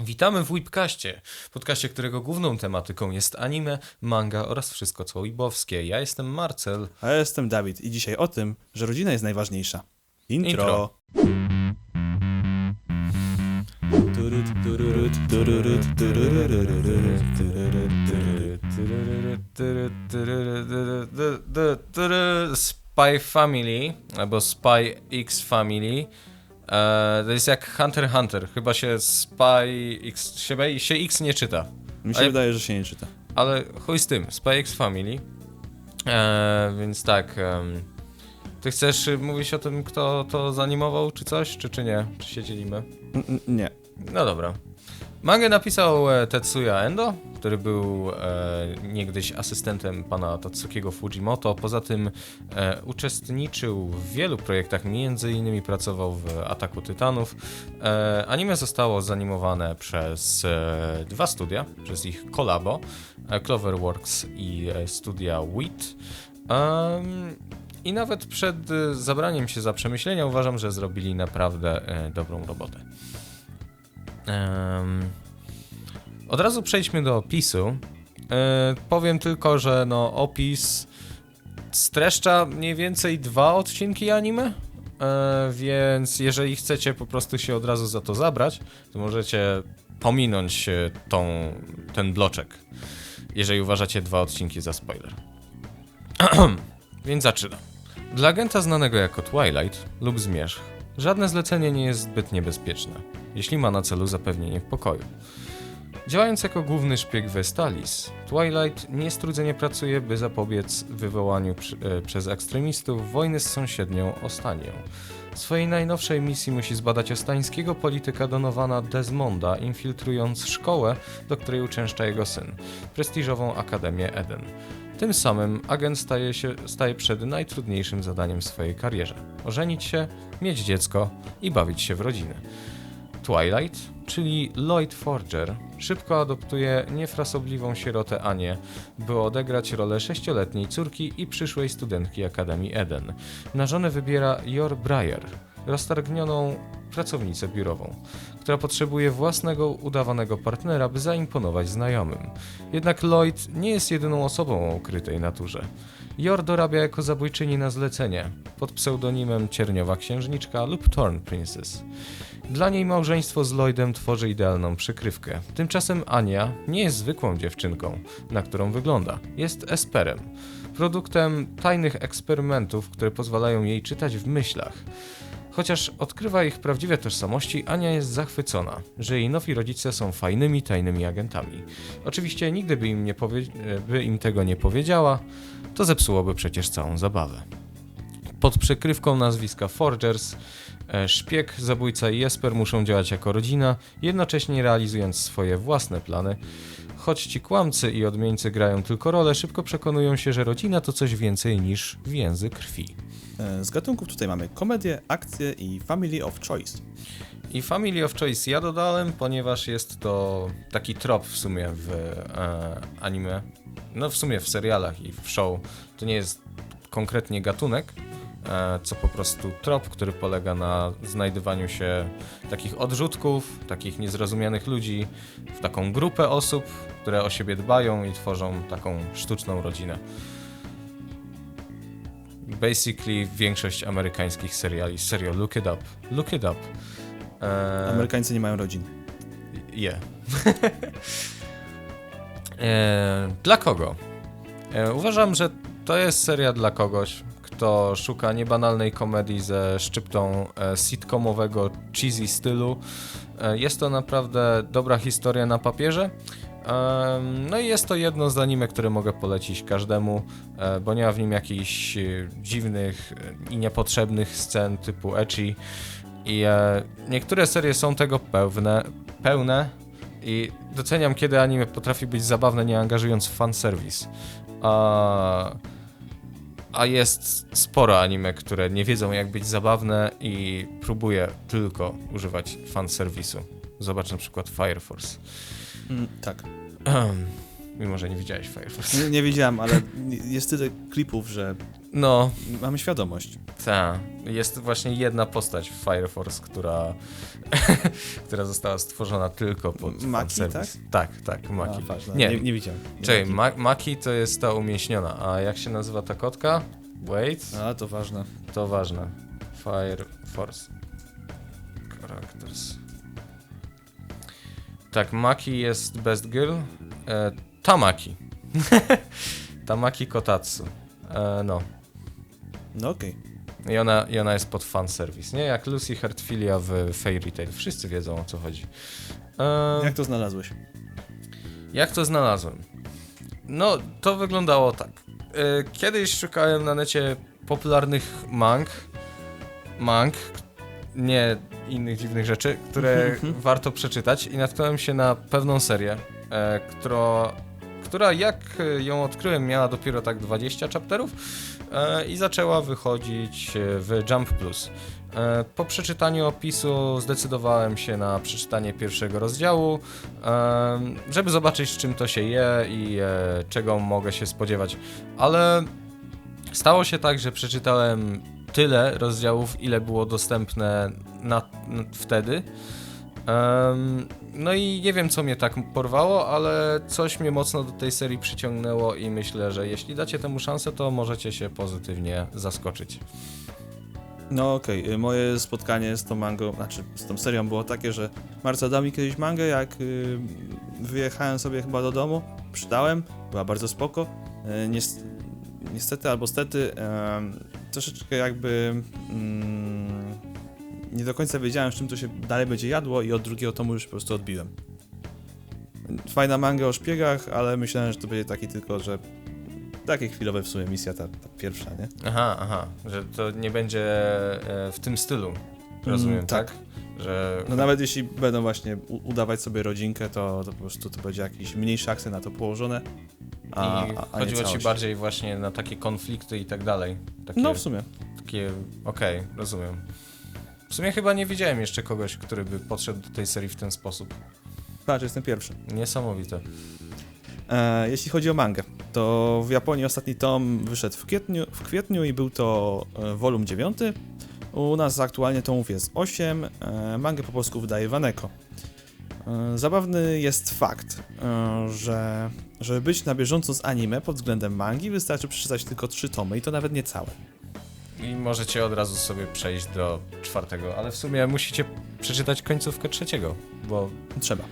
Witamy w Whipkaście, podcaście, którego główną tematyką jest anime, manga oraz wszystko co weebowskie. Ja jestem Marcel. A ja jestem Dawid i dzisiaj o tym, że rodzina jest najważniejsza. Intro. Intro. Turut, tururut, tururut, turururururut, tururut. Spy Family, albo Spy X Family. E, to jest jak Hunter x Hunter. Chyba się Spy X, się, się X nie czyta. Mi się Ale- wydaje, że się nie czyta. Ale chuj z tym, Spy X Family. E, więc tak. ty chcesz y, mówić o tym, kto to zanimował, czy coś, czy, czy nie? Czy się dzielimy? N- Nie. No dobra. Mangę napisał e, Tetsuya Endo, który był e, niegdyś asystentem pana Tatsukiego Fujimoto. Poza tym e, uczestniczył w wielu projektach, między innymi pracował w Ataku Tytanów. E, anime zostało zanimowane przez e, dwa studia, przez ich kolabo, e, Cloverworks i e, studia WIT. I nawet przed e, zabraniem się za przemyślenia uważam, że zrobili naprawdę e, dobrą robotę. Od razu przejdźmy do opisu. E, powiem tylko, że no opis streszcza mniej więcej dwa odcinki anime. E, więc jeżeli chcecie po prostu się od razu za to zabrać, to możecie pominąć e, tą, ten bloczek, jeżeli uważacie dwa odcinki za spoiler. więc zaczynam. Dla agenta znanego jako Twilight lub Zmierzch, żadne zlecenie nie jest zbyt niebezpieczne, jeśli ma na celu zapewnienie pokoju. Działając jako główny szpieg Vestalis, Twilight niestrudzenie pracuje, by zapobiec wywołaniu e, przez ekstremistów wojny z sąsiednią Ostanią. W swojej najnowszej misji musi zbadać ostańskiego polityka Donowana Desmonda, infiltrując szkołę, do której uczęszcza jego syn, prestiżową Akademię Eden. Tym samym agent staje, się, staje przed najtrudniejszym zadaniem w swojej karierze: ożenić się, mieć dziecko i bawić się w rodzinę. Twilight, czyli Lloyd Forger, szybko adoptuje niefrasobliwą sierotę Anię, by odegrać rolę sześcioletniej córki i przyszłej studentki Akademii Eden. Na żonę wybiera Yor Breyer, roztargnioną pracownicę biurową, która potrzebuje własnego udawanego partnera, by zaimponować znajomym. Jednak Lloyd nie jest jedyną osobą o ukrytej naturze. Yor dorabia jako zabójczyni na zlecenie, pod pseudonimem Cierniowa Księżniczka lub Thorn Princess. Dla niej małżeństwo z Lloydem tworzy idealną przykrywkę. Tymczasem Ania nie jest zwykłą dziewczynką, na którą wygląda. Jest esperem. Produktem tajnych eksperymentów, które pozwalają jej czytać w myślach. Chociaż odkrywa ich prawdziwe tożsamości, Ania jest zachwycona, że jej nowi rodzice są fajnymi, tajnymi agentami. Oczywiście nigdy by im, nie by im tego nie powiedziała, to zepsułoby przecież całą zabawę. Pod przykrywką nazwiska Forgers, e, szpieg, zabójca i Jesper muszą działać jako rodzina, jednocześnie realizując swoje własne plany. Choć ci kłamcy i odmieńcy grają tylko rolę, szybko przekonują się, że rodzina to coś więcej niż więzy krwi. E, Z gatunków tutaj mamy komedię, akcję i family of choice. I Family of Choice ja dodałem, ponieważ jest to taki trop w sumie w e, anime. No w sumie w serialach i w show. To nie jest konkretnie gatunek, e, co po prostu trop, który polega na znajdywaniu się takich odrzutków, takich niezrozumianych ludzi w taką grupę osób, które o siebie dbają i tworzą taką sztuczną rodzinę. Basically większość amerykańskich seriali. Serio, look it up. Look it up. E, Amerykańcy nie mają rodzin. je. e, dla kogo? E, uważam, że to jest seria dla kogoś, kto szuka niebanalnej komedii ze szczyptą e, sitcomowego cheesy stylu. E, jest to naprawdę dobra historia na papierze. No i jest to jedno z anime, które mogę polecić każdemu, e, bo nie ma w nim jakichś e, dziwnych e, i niepotrzebnych scen typu ecchi. I niektóre serie są tego pełne, pełne i doceniam, kiedy anime potrafi być zabawne, nie angażując w fanserwis. A, a jest sporo anime, które nie wiedzą jak być zabawne i próbuje tylko używać fanserwisu. Zobacz na przykład Fire Force. Mm, tak. Mimo, że nie widziałeś Fire Force. Nie, nie wiedziałem, ale jest tyle klipów, że No, mamy świadomość. ta. Jest właśnie jedna postać w Fire Force, która, która została stworzona tylko pod Maki, fanserwis. Tak, tak, Maki. A. Nie, nie, nie widziałem. Maki. Ma Maki to jest ta umieśniona, a jak się nazywa ta kotka? Wait, A, to ważne. to ważne. Fire Force. Characters. Tak, Maki jest Best Girl. E, Tamaki. Tamaki Kotatsu. E, no. No okej. I ona, I ona jest pod fanservice, nie? Jak Lucy Hertfilia w Fairy Tail. Wszyscy wiedzą o co chodzi. E, Jak to znalazłeś? Jak to znalazłem? No, to wyglądało tak. E, Kiedyś szukałem na necie popularnych mang, mang, nie innych dziwnych rzeczy, które warto przeczytać i natknąłem się na pewną serię, e, która, która jak ją odkryłem miała dopiero tak 20 chapterów e, i zaczęła wychodzić w Jump Plus. E, Po przeczytaniu opisu zdecydowałem się na przeczytanie pierwszego rozdziału, em, żeby zobaczyć z czym to się je i e, czego mogę się spodziewać. Ale stało się tak, że przeczytałem tyle rozdziałów, ile było dostępne na, na, wtedy. Em, no i nie wiem, co mnie tak porwało, ale coś mnie mocno do tej serii przyciągnęło i myślę, że jeśli dacie temu szansę, to możecie się pozytywnie zaskoczyć. No okej, y, moje spotkanie z tą mangą, znaczy z tą serią było takie, że Marca dał mi kiedyś mangę, jak y, wyjechałem sobie chyba do domu, przydałem, była bardzo spoko. Y, nies- niestety albo stety, em, troszeczkę jakby mm, nie do końca wiedziałem, z czym to się dalej będzie jadło i od drugiego tomu już po prostu odbiłem. Fajna manga o szpiegach, ale myślałem, że to będzie taki tylko, że takie chwilowe w sumie misja ta, ta pierwsza, nie? Aha, aha, że to nie będzie e, w tym stylu, rozumiem, Mm, tak? tak. Że No nawet jeśli będą właśnie udawać sobie rodzinkę, to, to po prostu to będzie jakiś mniejszy akcent na to położone. A, I a, chodziło ci bardziej właśnie na takie konflikty i tak dalej. Takie, No w sumie. takie okej, rozumiem. W sumie chyba nie widziałem jeszcze kogoś, który by podszedł do tej serii w ten sposób. Patrz, jestem pierwszy. Niesamowite. E, jeśli chodzi o mangę, to w Japonii ostatni tom wyszedł w kwietniu, w kwietniu i był to e, volum 9. U nas aktualnie tomów jest 8. E, mangę po polsku wydaje Waneko. E, zabawny jest fakt, e, że żeby być na bieżąco z anime pod względem mangi wystarczy przeczytać tylko 3 tomy i to nawet nie całe. I możecie od razu sobie przejść do czwartego, ale w sumie musicie przeczytać końcówkę trzeciego, bo, Trzeba.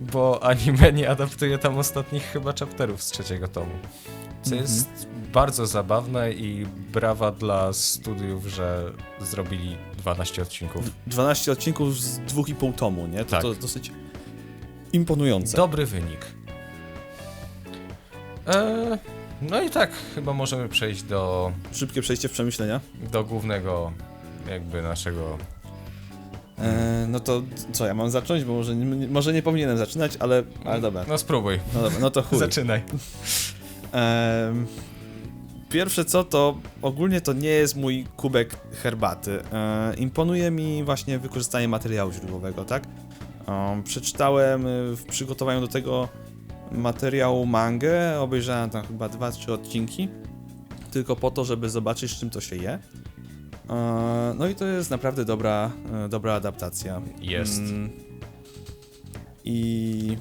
bo anime nie adaptuje tam ostatnich chyba chapterów z trzeciego tomu. Co Mhm. jest bardzo zabawne i brawa dla studiów, że zrobili 12 odcinków. 12 odcinków z 2,5 tomu, nie? To, Tak. to dosyć imponujące. Dobry wynik. Eee, no i tak, chyba możemy przejść do, Szybkie przejście w przemyślenia. do głównego jakby naszego... E, no to co, ja mam zacząć? Bo może, nie- może nie powinienem zaczynać, ale, ale dobra. No spróbuj, No dobra, no to chuj. zaczynaj. Em, pierwsze co, to ogólnie to nie jest mój kubek herbaty. E, imponuje mi właśnie wykorzystanie materiału źródłowego, tak? Przeczytałem y, w przygotowaniu do tego materiału mangę, obejrzałem tam chyba dwa, trzy odcinki, tylko po to, żeby zobaczyć, z czym to się je. E, no i to jest naprawdę dobra, e, dobra adaptacja. Jest. Mm, I,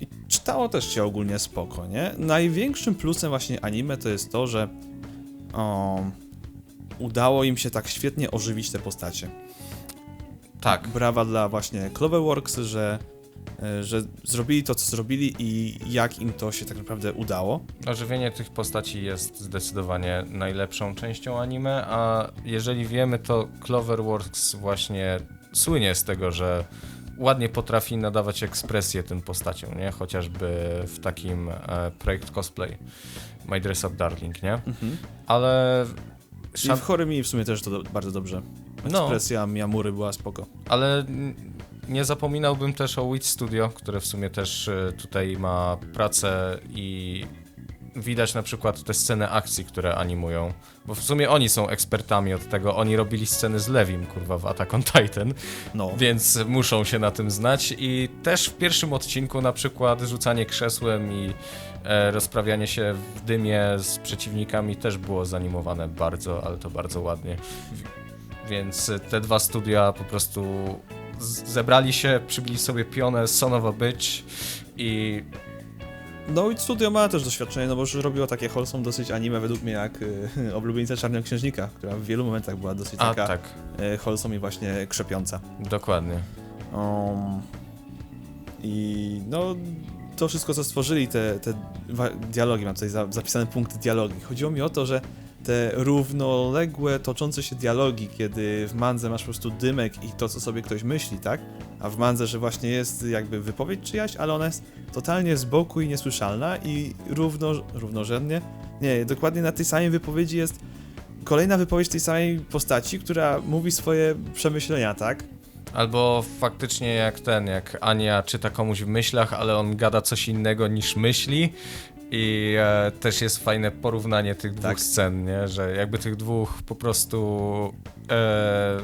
I czytało też się ogólnie spoko, nie? Największym plusem właśnie anime to jest to, że o, udało im się tak świetnie ożywić te postacie. Tak, Brawa dla właśnie Cloverworks, że, że zrobili to, co zrobili i jak im to się tak naprawdę udało. ożywienie tych postaci jest zdecydowanie najlepszą częścią anime, a jeżeli wiemy, to Cloverworks właśnie słynie z tego, że ładnie potrafi nadawać ekspresję tym postaciom, nie? Chociażby w takim e, projekt cosplay My Dress Up Darling, nie? Mhm. Ale I szan- w Horemi w sumie też to do, bardzo dobrze. No. Ekspresja Miamury była spoko. Ale nie zapominałbym też o Wit Studio, które w sumie też e, tutaj ma pracę i widać na przykład te sceny akcji, które animują, bo w sumie oni są ekspertami od tego, oni robili sceny z Lewim, kurwa, w Attack on Titan, No. więc muszą się na tym znać i też w pierwszym odcinku na przykład rzucanie krzesłem i e, rozprawianie się w dymie z przeciwnikami też było zanimowane bardzo, ale to bardzo ładnie. Więc te dwa studia po prostu zebrali się, przybili sobie pionę Son of a Bitch i No i studio ma też doświadczenie, no bo już robiło takie wholesome dosyć anime według mnie jak y, Oblubienica Czarnoksiężnika, która w wielu momentach była dosyć A, taka tak, y, wholesome i właśnie krzepiąca. dokładnie. Um, I no, to wszystko, co stworzyli, te, te dialogi, mam tutaj za, zapisane punkty dialogi. Chodziło mi o to, że te równoległe, toczące się dialogi, kiedy w mandze masz po prostu dymek i to, co sobie ktoś myśli, tak? A w mandze, że właśnie jest jakby wypowiedź czyjaś, ale ona jest totalnie z boku i niesłyszalna i równo, równorzędnie, nie, dokładnie na tej samej wypowiedzi jest kolejna wypowiedź tej samej postaci, która mówi swoje przemyślenia, tak? Albo faktycznie jak ten, jak Ania czyta komuś w myślach, ale on gada coś innego niż myśli. I e, też jest fajne porównanie tych dwóch Tak. scen, nie? że jakby tych dwóch po prostu. E,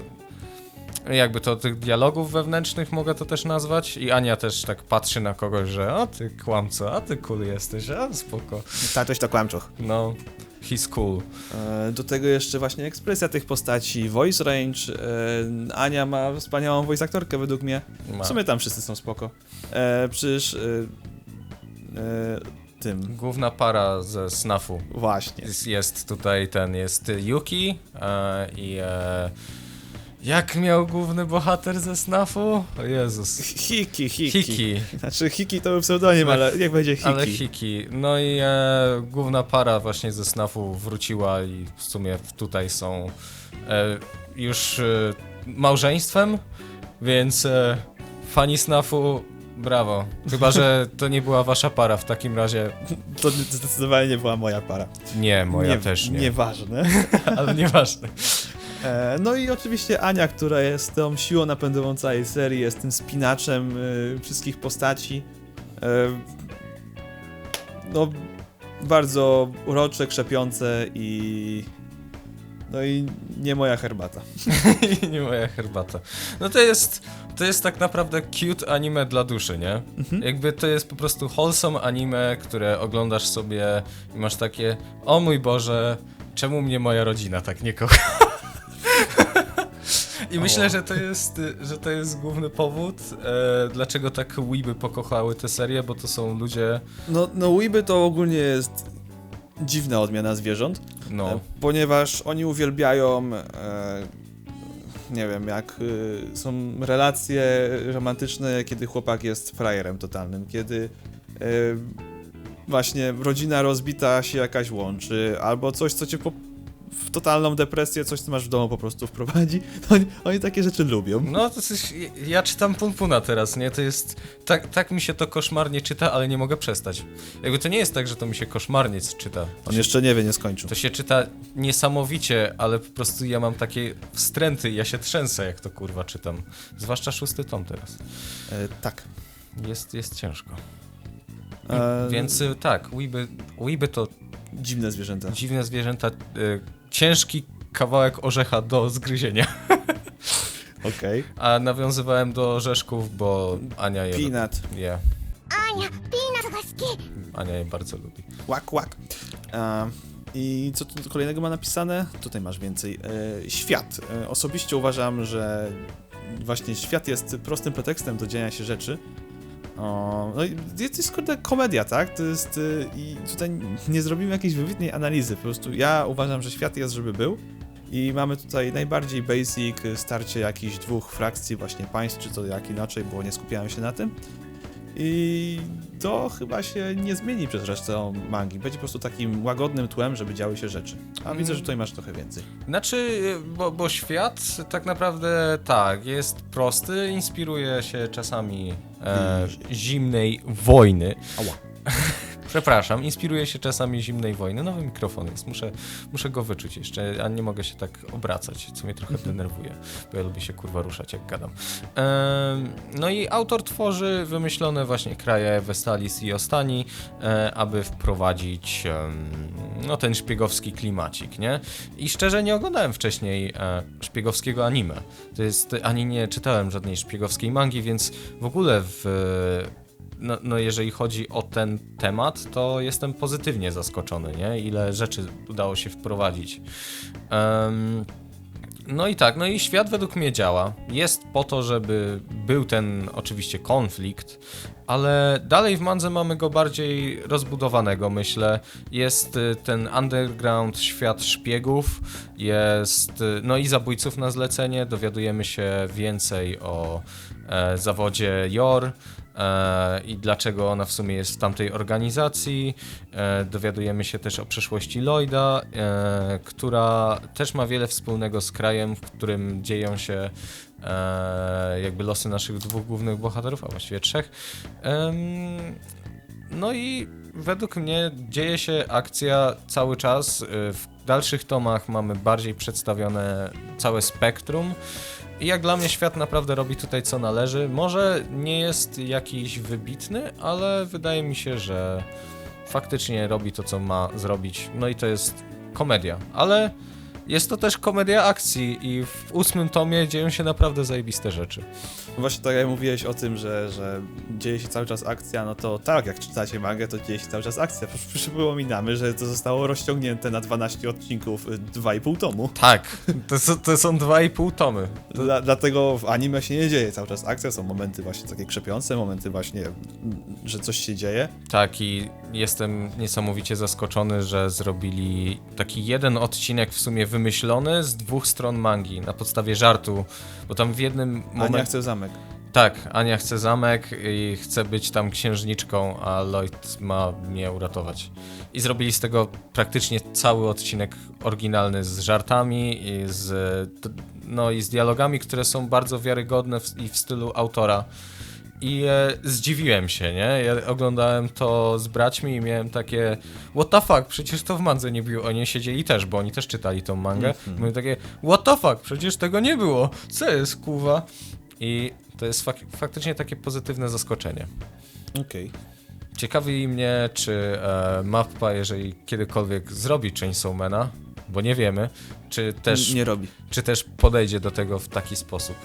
jakby to tych dialogów wewnętrznych mogę to też nazwać. I Ania też tak patrzy na kogoś, że a ty kłamco, a ty cool jesteś, a spoko. Tatoś to kłamczoch. No, he's cool. E, Do tego jeszcze właśnie ekspresja tych postaci, voice range. e, Ania ma wspaniałą voice aktorkę według mnie. Ma. W sumie tam wszyscy są spoko. E, przecież e, tym Główna para ze snafu właśnie. Jest, jest tutaj ten, jest Yuki e, i e, jak miał główny bohater ze snafu? O Jezus. Hiki, Hiki. Hiki, Znaczy Hiki to był pseudonim, ale jak będzie Hiki. ale Hiki. No i e, główna para właśnie ze snafu wróciła i w sumie tutaj są e, już e, małżeństwem, więc e, fani snafu brawo. Chyba, że to nie była wasza para, w takim razie To zdecydowanie nie była moja para. nie, moja też nie, Nieważne. ale nieważne. E, No i oczywiście Ania, która jest tą siłą napędową całej serii, jest tym spinaczem y, wszystkich postaci. E, no, bardzo urocze, krzepiące i... No i nie moja herbata. Nie moja herbata. No to jest, to jest tak naprawdę cute anime dla duszy, nie? Mhm. Jakby to jest po prostu wholesome anime, które oglądasz sobie i masz takie, o mój Boże, czemu mnie moja rodzina tak nie kocha? I myślę, że to jest, że to jest główny powód, e, dlaczego tak weeby pokochały tę serię, bo to są ludzie, No, no Weeby to ogólnie jest dziwna odmiana zwierząt, no, e, ponieważ oni uwielbiają, e, nie wiem, jak e, są relacje romantyczne, kiedy chłopak jest frajerem totalnym, kiedy e, właśnie rodzina rozbita się jakaś łączy, albo coś, co cię po, w totalną depresję, coś, co masz w domu po prostu wprowadzi. Oni, oni takie rzeczy lubią. No, to coś, ja czytam Punpuna teraz, nie? To jest, tak, tak mi się to koszmarnie czyta, ale nie mogę przestać. Jakby to nie jest tak, że to mi się koszmarnie czyta. On jeszcze nie wie, nie skończył. To się czyta niesamowicie, ale po prostu ja mam takie wstręty, ja się trzęsę, jak to kurwa czytam. Zwłaszcza szósty tom teraz. E, tak. Jest, jest ciężko. E, Więc y, tak, Weeby, Weeby to Dziwne zwierzęta. Dziwne zwierzęta. E, ciężki kawałek orzecha do zgryzienia. Okej. Okay. A nawiązywałem do orzeszków, bo Ania je... Peanut. Lubi. Ania, peanut łaski. Ania je bardzo lubi. Łak, łak. Um, I co tu kolejnego ma napisane? Tutaj masz więcej. E, świat. E, osobiście uważam, że właśnie świat jest prostym pretekstem do dzienia się rzeczy, o, no i jest, jest kurde komedia, tak? To jest. y, I tutaj nie zrobimy jakiejś wybitnej analizy. Po prostu ja uważam, że świat jest, żeby był. I mamy tutaj najbardziej basic y, starcie jakichś dwóch frakcji, właśnie państw, czy to jak inaczej, bo nie skupiałem się na tym. I to chyba się nie zmieni przez resztę mangi. Będzie po prostu takim łagodnym tłem, żeby działy się rzeczy. A widzę, że tutaj masz trochę więcej. Znaczy, y, bo, bo świat tak naprawdę tak, jest prosty, inspiruje się czasami e, zimnej wojny. Ała. Przepraszam, inspiruję się czasami zimnej wojny. Nowy mikrofon jest, muszę, muszę go wyczuć jeszcze, a nie mogę się tak obracać, co mnie trochę denerwuje, bo ja lubię się kurwa ruszać jak gadam. Em, no i autor tworzy wymyślone właśnie kraje Westalis i Ostani, e, aby wprowadzić em, no ten szpiegowski klimacik, nie? I szczerze nie oglądałem wcześniej e, szpiegowskiego anime. To jest, ani nie czytałem żadnej szpiegowskiej mangi, więc w ogóle w no, no jeżeli chodzi o ten temat, to jestem pozytywnie zaskoczony, nie? Ile rzeczy udało się wprowadzić. Em, no i tak, no i świat według mnie działa. Jest po to, żeby był ten oczywiście konflikt, ale dalej w Mandze mamy go bardziej rozbudowanego, myślę. Jest y, ten underground świat szpiegów, jest y, no i zabójców na zlecenie. Dowiadujemy się więcej o e, zawodzie Jor i dlaczego ona w sumie jest w tamtej organizacji. E, dowiadujemy się też o przeszłości Lloyda, e, która też ma wiele wspólnego z krajem, w którym dzieją się e, jakby losy naszych dwóch głównych bohaterów, a właściwie trzech. No i według mnie dzieje się akcja cały czas. y, W dalszych tomach mamy bardziej przedstawione całe spektrum. I jak dla mnie świat naprawdę robi tutaj co należy. Może nie jest jakiś wybitny, ale wydaje mi się, że faktycznie robi to, co ma zrobić. No i to jest komedia, ale jest to też komedia akcji i w ósmym tomie dzieją się naprawdę zajebiste rzeczy. Właśnie tak jak mówiłeś o tym, że, że dzieje się cały czas akcja, no to tak, jak czytacie mangę, to dzieje się cały czas akcja. Przy- Przypominamy, że to zostało rozciągnięte na 12 odcinków, y, 2,5 tomu. Tak, to, są- to są dwa i pół tomy. Dla, dlatego w anime się nie dzieje cały czas akcja, są momenty właśnie takie krzepiące, momenty właśnie, mm, że coś się dzieje. Tak, i jestem niesamowicie zaskoczony, że zrobili taki jeden odcinek w sumie wymyślony z dwóch stron mangi na podstawie żartu, bo tam w jednym Ania momencie... chce zamek. Tak, Ania chce zamek i chce być tam księżniczką, a Lloyd ma mnie uratować. I zrobili z tego praktycznie cały odcinek oryginalny z żartami i z, no, i z dialogami, które są bardzo wiarygodne w, i w stylu autora. I e, zdziwiłem się, nie? Ja oglądałem to z braćmi i miałem takie What the fuck, przecież to w mandze nie było. Oni siedzieli też, bo oni też czytali tą mangę. Mhm. Miałem takie What the fuck, przecież tego nie było. Co jest, kuwa? I to jest fak faktycznie takie pozytywne zaskoczenie. Okej. Ciekawi mnie, czy e, Mappa, jeżeli kiedykolwiek zrobi Chainsawmana, bo nie wiemy, czy też, Nie robi. czy też podejdzie do tego w taki sposób.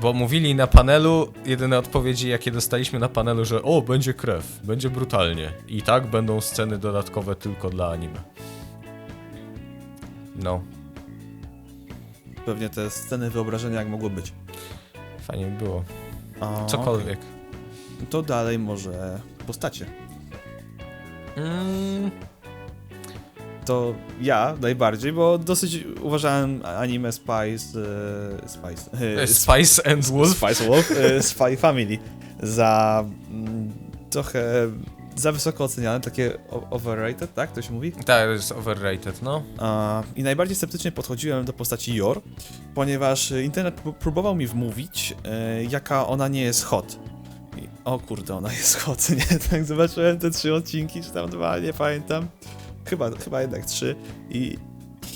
Bo mówili na panelu, jedyne odpowiedzi jakie dostaliśmy na panelu, że o, będzie krew, będzie brutalnie. I tak będą sceny dodatkowe tylko dla anime. No, Pewnie te sceny wyobrażenia jak mogło być. fajnie by było. A, Cokolwiek. okej. To dalej może postacie. Mm, To ja najbardziej, bo dosyć uważałem anime Spice... E, Spice... e, E, Spice and Wolf. Spice Wolf, e, Spy Family za mm, trochę za wysoko oceniane, takie overrated, tak? To się mówi? Tak, to jest overrated, no. I najbardziej sceptycznie podchodziłem do postaci Yor, ponieważ internet pró- próbował mi wmówić, jaka ona nie jest hot. I, o kurde, ona jest hot, nie? Tak zobaczyłem te trzy odcinki, czy tam dwa, nie pamiętam. Chyba, chyba jednak trzy. I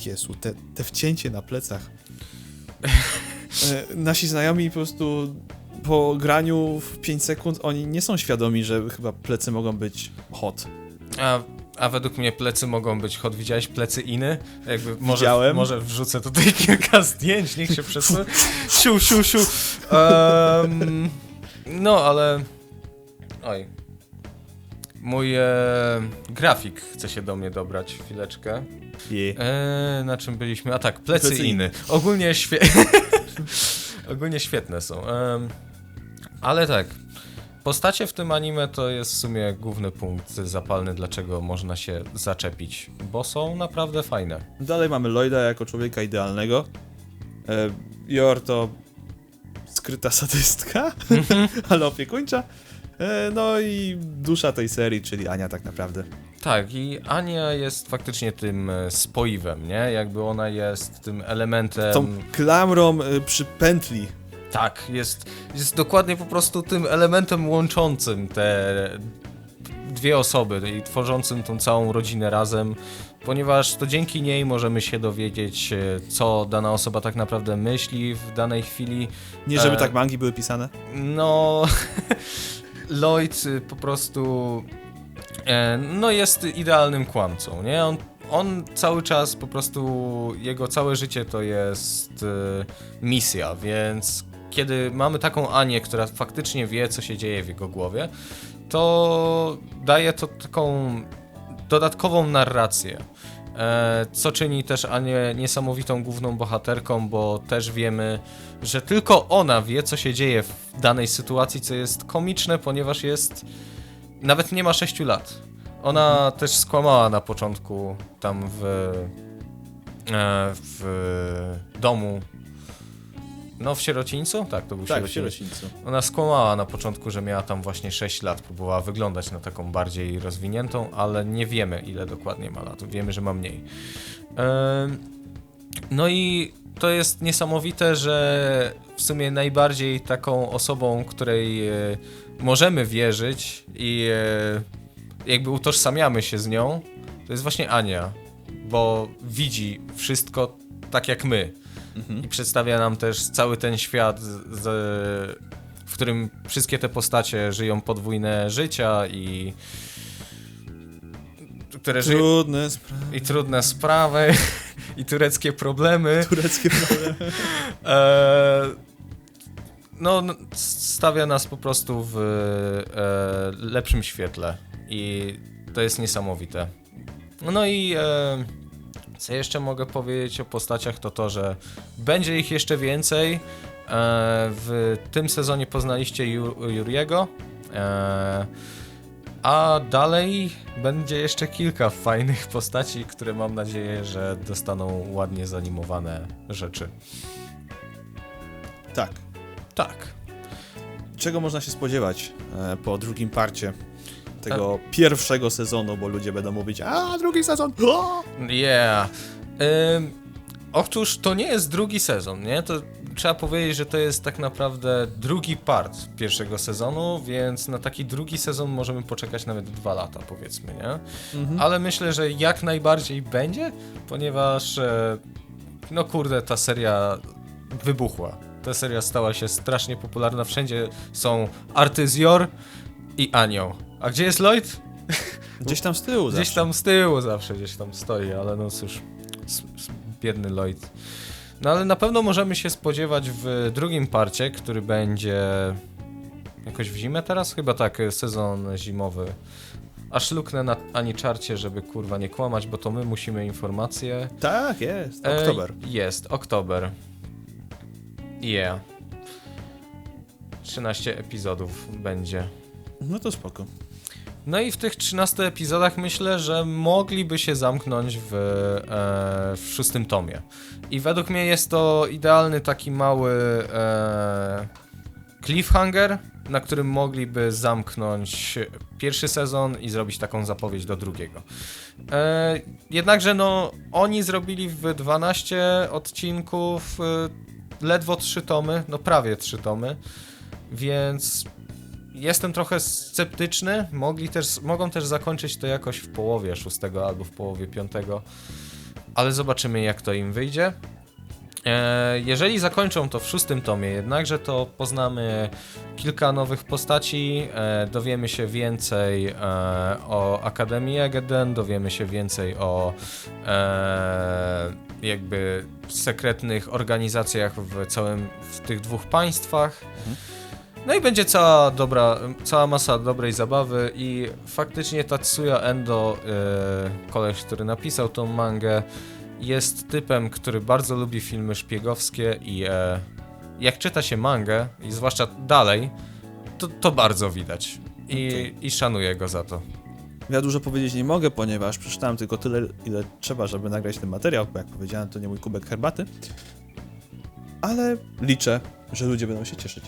Jezu, te, te wcięcie na plecach. E, Nasi znajomi po prostu po graniu w 5 sekund, oni nie są świadomi, że chyba plecy mogą być hot. A, a według mnie plecy mogą być hot. Widziałeś plecy Iny? Jakby może, Widziałem. może wrzucę tutaj kilka zdjęć, niech się przesunie. Siu, siu, siu. Em, no, ale... Oj. Mój e, grafik chce się do mnie dobrać. Chwileczkę. Je. E, na czym byliśmy? A tak, plecy, Plecy Iny. Ogólnie, świe... Ogólnie świetne są. Em, ale tak, postacie w tym anime to jest w sumie główny punkt zapalny, dlaczego można się zaczepić, bo są naprawdę fajne. Dalej mamy Lloyda jako człowieka idealnego. E, Yor to skryta sadystka, ale opiekuńcza. E, no i dusza tej serii, czyli Ania tak naprawdę. Tak, i Ania jest faktycznie tym e, spoiwem, nie? Jakby ona jest tym elementem... Tą klamrą e, przy pętli. Tak, jest, jest dokładnie po prostu tym elementem łączącym te dwie osoby i tworzącym tą całą rodzinę razem, ponieważ to dzięki niej możemy się dowiedzieć, co dana osoba tak naprawdę myśli w danej chwili. Nie żeby E, tak mangi były pisane. No, Lloyd y, po prostu e, no jest idealnym kłamcą, nie? On, on cały czas po prostu, jego całe życie to jest e, misja, więc kiedy mamy taką Anię, która faktycznie wie, co się dzieje w jego głowie, to daje to taką dodatkową narrację. E, co czyni też Anię niesamowitą główną bohaterką, bo też wiemy, że tylko ona wie, co się dzieje w danej sytuacji, co jest komiczne, ponieważ jest. Nawet nie ma 6 lat. Ona też skłamała na początku tam w. E, w domu. No, w sierocińcu? Tak, to był Tak, w sierocińcu. Ona skłamała na początku, że miała tam właśnie 6 lat, próbowała wyglądać na taką bardziej rozwiniętą, ale nie wiemy ile dokładnie ma lat. Wiemy, że ma mniej. No i to jest niesamowite, że w sumie najbardziej taką osobą, której e, możemy wierzyć i e, jakby utożsamiamy się z nią, to jest właśnie Ania, bo widzi wszystko tak jak my Mhm. i przedstawia nam też cały ten świat, z, w którym wszystkie te postacie żyją podwójne życia i które żyją Trudne sprawy. i trudne sprawy i tureckie problemy. Tureckie problemy. E, no, stawia nas po prostu w e, lepszym świetle i to jest niesamowite. No i e, co jeszcze mogę powiedzieć o postaciach, to to, że będzie ich jeszcze więcej. E, w tym sezonie poznaliście Ju- Juriego. E, a dalej będzie jeszcze kilka fajnych postaci, które mam nadzieję, że dostaną ładnie zanimowane rzeczy. Tak. Tak. Czego można się spodziewać e, po drugim parcie tego pierwszego sezonu, bo ludzie będą mówić, a drugi sezon, o! Yeah. Ym, otóż to nie jest drugi sezon, nie? To trzeba powiedzieć, że to jest tak naprawdę drugi part pierwszego sezonu, więc na taki drugi sezon możemy poczekać nawet dwa lata, powiedzmy, nie? Ale myślę, że jak najbardziej będzie, ponieważ e, no kurde, ta seria wybuchła. Ta seria stała się strasznie popularna. Wszędzie są Artyzjor i Anioł. A gdzie jest Lloyd? Gdzieś tam z tyłu Gdzieś zawsze. tam z tyłu zawsze gdzieś tam stoi, ale no cóż, s- s- biedny Lloyd. No ale na pewno możemy się spodziewać w drugim parcie, który będzie jakoś w zimę teraz? Chyba tak, sezon zimowy. Aż luknę na ani czarcie, żeby kurwa nie kłamać, bo to my musimy informacje. Tak, jest. E, Oktober. jest, oktober. Yeah. 13 epizodów będzie. No to spoko. No i w tych 13 epizodach myślę, że mogliby się zamknąć w, e, w szóstym tomie. I według mnie jest to idealny taki mały e, cliffhanger, na którym mogliby zamknąć pierwszy sezon i zrobić taką zapowiedź do drugiego. E, jednakże no, oni zrobili w 12 odcinków e, ledwo 3 tomy, no prawie 3 tomy, więc jestem trochę sceptyczny. Mogli też, mogą też zakończyć to jakoś w połowie szóstego albo w połowie piątego, ale zobaczymy jak to im wyjdzie. E, jeżeli zakończą to w szóstym tomie, jednakże to poznamy kilka nowych postaci, e, dowiemy się więcej e, o Akademii Egeden, dowiemy się więcej o jakby sekretnych organizacjach w całym, w tych dwóch państwach. No i będzie cała dobra, cała masa dobrej zabawy i faktycznie Tatsuya Endo, yy, koleś, który napisał tą mangę, jest typem, który bardzo lubi filmy szpiegowskie i e, jak czyta się mangę, i zwłaszcza dalej, to, to bardzo widać. I, Okej. I szanuję go za to. Ja dużo powiedzieć nie mogę, ponieważ przeczytałem tylko tyle, ile trzeba, żeby nagrać ten materiał, bo jak powiedziałem, to nie mój kubek herbaty. Ale liczę, że ludzie będą się cieszyć.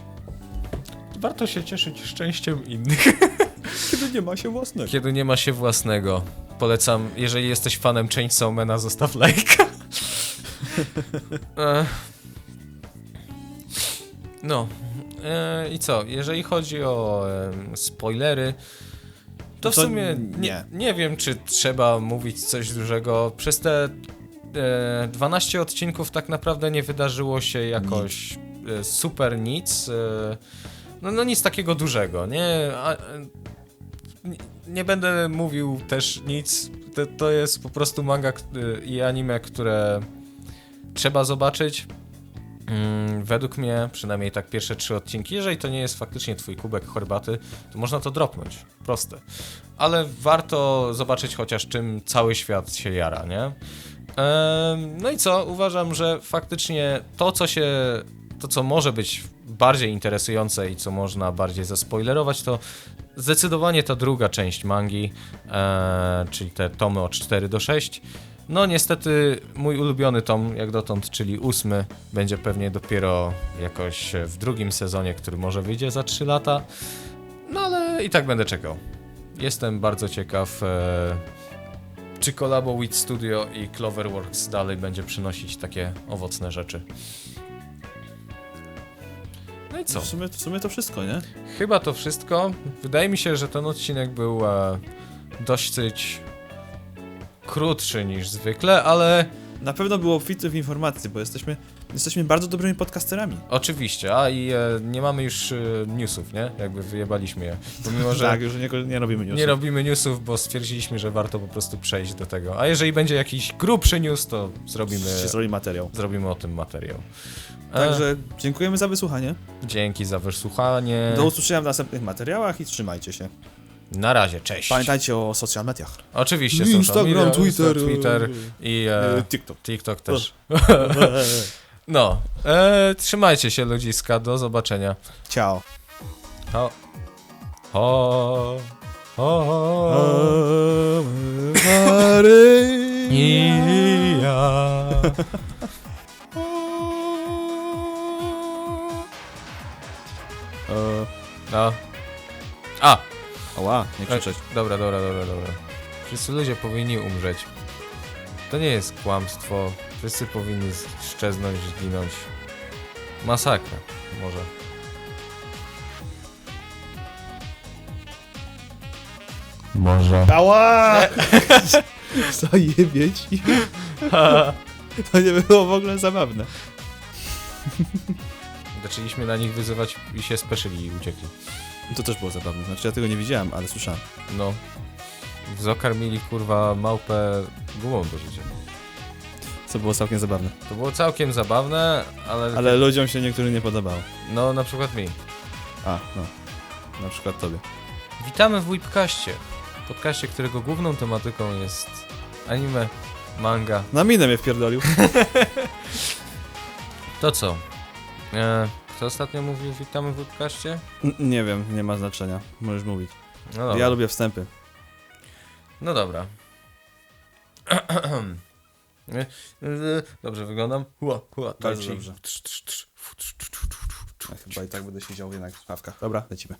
Warto się cieszyć szczęściem innych. Kiedy nie ma się własnego. Kiedy nie ma się własnego. Polecam, jeżeli jesteś fanem Chainsawmana, zostaw lajka. E, no. E, I co? Jeżeli chodzi o spoilery, To w To sumie nie, nie. wiem, czy trzeba mówić coś dużego. Przez te e, 12 odcinków tak naprawdę nie wydarzyło się jakoś e, super nic. E, no, no nic takiego dużego, nie? A, nie- nie będę mówił też nic. To, to jest po prostu manga e, i anime, które trzeba zobaczyć. Mm, według mnie, przynajmniej tak pierwsze trzy odcinki, jeżeli to nie jest faktycznie twój kubek herbaty, to można to dropnąć. Proste. Ale warto zobaczyć chociaż czym cały świat się jara, nie? No i co? Uważam, że faktycznie to, co się. To, co może być bardziej interesujące i co można bardziej zaspoilerować, to zdecydowanie ta druga część mangi, e, czyli te tomy od 4 do 6. No niestety mój ulubiony tom, jak dotąd, czyli ósmy, będzie pewnie dopiero jakoś w drugim sezonie, który może wyjdzie za 3 lata. No ale i tak będę czekał. Jestem bardzo ciekaw, e, czy kolabo Wit Studio i Cloverworks dalej będzie przynosić takie owocne rzeczy. I co? W sumie, w sumie to wszystko, nie? Chyba to wszystko. Wydaje mi się, że ten odcinek był e, dosyć krótszy niż zwykle, ale Na pewno było obfity w informacje, bo jesteśmy, jesteśmy bardzo dobrymi podcasterami. oczywiście, a i e, nie mamy już e, newsów, nie? Jakby wyjebaliśmy je. Pomimo, że Tak, już nie, nie robimy newsów. nie robimy newsów, bo stwierdziliśmy, że warto po prostu przejść do tego. A jeżeli będzie jakiś grubszy news, to zrobimy, Się zrobi materiał. zrobimy o tym materiał. E, Także dziękujemy za wysłuchanie. dzięki za wysłuchanie. Do usłyszenia w następnych materiałach i trzymajcie się. Na razie, cześć. Pamiętajcie o social mediach. Oczywiście Instagram, social media, Twitter, Twitter i e, TikTok. TikTok też. No, e, trzymajcie się ludziska, do zobaczenia. Ciao. Ho. Ho. Ho. I ja. No. A! Ała, nie krzyczeć. Dobra, dobra, dobra, dobra. Wszyscy ludzie powinni umrzeć. To nie jest kłamstwo. Wszyscy powinni szczeznąć, zginąć. Masakra, może. Może. Ała! Zajebie ci. To nie było w ogóle zabawne. Zaczęliśmy na nich wyzywać i się speszyli i uciekli. To też było zabawne. Znaczy ja tego nie widziałem, ale słyszałem. No. Zakarmili kurwa małpę gumą do życia. Co było całkiem zabawne. To było całkiem zabawne, ale... Ale ludziom się niektórych nie podobało. No, na przykład mi. A, no. Na przykład tobie. Witamy w Whipkaście. Podcaście, którego główną tematyką jest anime, manga. Na minę mnie wpierdolił. To co? E, kto ostatnio mówił witamy w Whipkaście? N- nie wiem, nie ma znaczenia. Możesz mówić. No. Ja lubię wstępy. No dobra. Dobrze wyglądam? Hua, hua, Bardzo dobrze. Trz, trz, trz. Ja chyba i tak będę siedział jednak w szafkach. Dobra, lecimy.